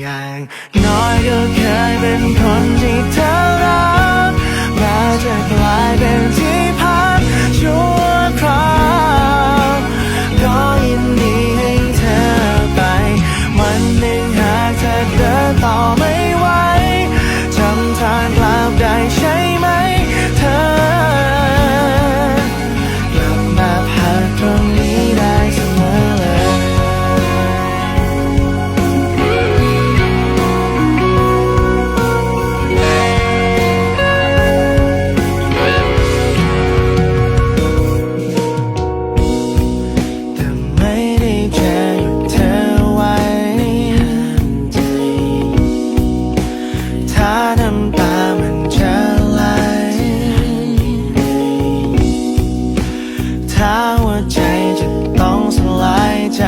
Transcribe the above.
อย่างน้อยก็เคยเป็นคนที่เธอรักแม้จะกลายเป็นที่ ถ้าว่าใจจะต้องสลายใจ